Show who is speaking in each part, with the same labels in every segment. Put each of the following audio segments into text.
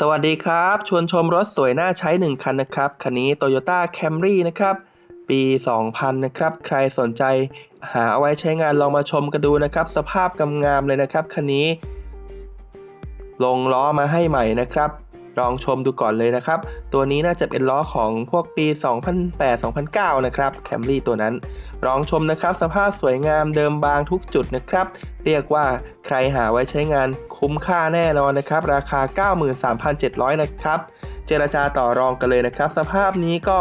Speaker 1: สวัสดีครับ ชวนชมรถสวยน่าใช้ 1 คันนะครับ คันนี้ Toyota Camry นะครับ ปี 2000 นะครับ ใครสนใจหาเอาไว้ใช้งานลองมาชมกันดูนะครับ สภาพกำงามเลยนะครับ คันนี้ ลงล้อมาให้ใหม่นะครับ ลองชมดูก่อนเลยนะครับ ตัวนี้น่าจะเป็นล้อของพวกปี 2008-2009 นะครับ Camry ตัวนั้น ลองชมนะครับ สภาพสวยงามเดิมบางทุกจุดนะครับ เรียกว่าใครหาไว้ใช้งานคุ้มค่าแน่นอนนะครับ ราคา 93,700 นะครับ เจรจาต่อรองกันเลยนะครับ สภาพนี้ก็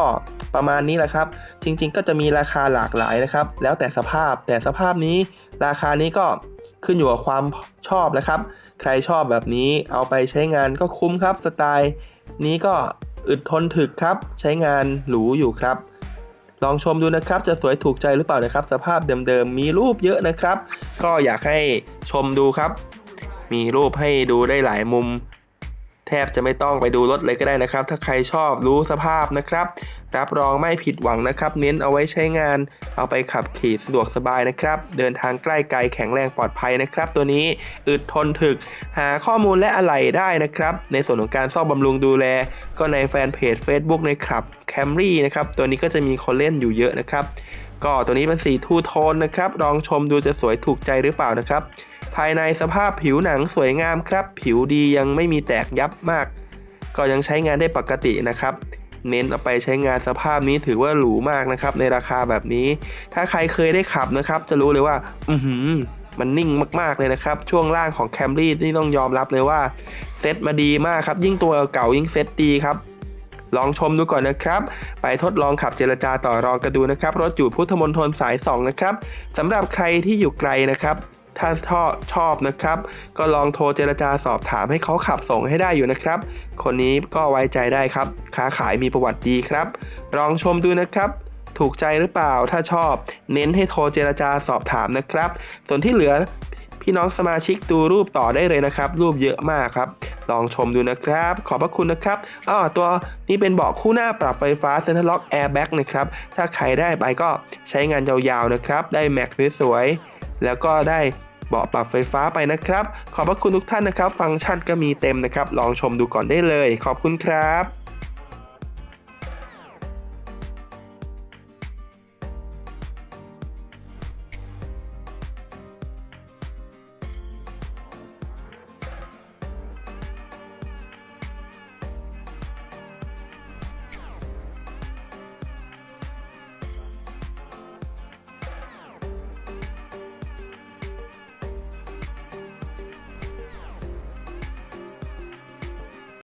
Speaker 1: ประมาณนี้แหละครับ จริงๆ ก็จะมีราคาหลากหลายนะครับ แล้วแต่สภาพแต่สภาพนี้ราคานี้ก็ ขึ้นอยู่กับความชอบนะครับ ใครชอบแบบนี้เอาไปใช้งานก็คุ้มครับ สไตล์นี้ก็อึดทนถึกครับ ใช้งานหรูอยู่ครับ ลองชมดูนะครับ จะสวยถูกใจหรือเปล่านะครับ สภาพเดิมๆมีรูปเยอะนะครับ ก็อยากให้ชมดูครับ มีรูปให้ดูได้หลายมุม แทบจะไม่ต้องไปดูรถเลยก็ได้นะครับ ถ้าใครชอบรู้สภาพนะครับ รับรองไม่ผิดหวังนะครับ เน้นเอาไว้ใช้งาน เอาไปขับขี่สะดวกสบายนะครับ เดินทางใกล้ไกลแข็งแรงปลอดภัยนะครับ ตัวนี้อึดทนถึก หาข้อมูลและอะไหล่ได้นะครับ ในส่วนของการซ่อมบำรุงดูแล ก็ในแฟนเพจ Facebook ในครับ Camry นะครับ ตัวนี้ก็จะมีคนเล่นอยู่เยอะนะครับ ก็ตัวนี้เป็นสีทูโทนนะครับ ลองชมดูจะสวยถูกใจหรือเปล่านะครับ ภายในสภาพผิวหนังสวยงามครับ ผิวดียังไม่มีแตกยับมาก ก็ยังใช้งานได้ปกตินะครับ เน้นเอาไปใช้งานสภาพนี้ถือว่าหรูมากนะครับ ในราคาแบบนี้ ถ้าใครเคยได้ขับนะครับ จะรู้เลยว่า อือหือมันนิ่งมากๆเลยนะครับ ช่วงล่างของ Camry นี่ต้องยอมรับเลยว่าเซ็ตมาดีมากครับ ยิ่งตัวเก่ายิ่งเซ็ตดีครับลองชมดูก่อนนะครับ ไปทดลองขับเจรจาต่อรองกันดูนะครับ รถอยู่พุทธมณฑลสาย 2 นะครับสำหรับใครที่อยู่ไกลนะครับ ถ้าชอบชอบนะครับ ก็ลองโทรเจรจาสอบถามให้เขาขับส่งให้ได้อยู่นะครับ คนนี้ก็ไว้ใจได้ครับ ค้าขายมีประวัติดีครับ ลองชมดูนะครับ ถูกใจหรือเปล่าถ้าชอบ เน้นให้โทรเจรจาสอบถามนะครับ ส่วนที่เหลือพี่น้องสมาชิกดูรูปต่อได้เลยนะครับ รูปเยอะมากครับ ลองชมดูนะครับ ขอบพระคุณนะครับอ้อตัวนี้เป็นเบาะคู่หน้าปรับไฟฟ้าเซ็นทรัลล็อกแอร์แบ็กนะครับ ถ้าใครได้ไปก็ใช้งานยาวๆนะครับ ได้แม็กสวยๆแล้วก็ได้ เบาะปรับไฟฟ้าไปนะครับ ขอบพระคุณทุกท่านนะครับ ฟังก์ชันก็มีเต็มนะครับ ลองชมดูก่อนได้เลย ขอบคุณครับ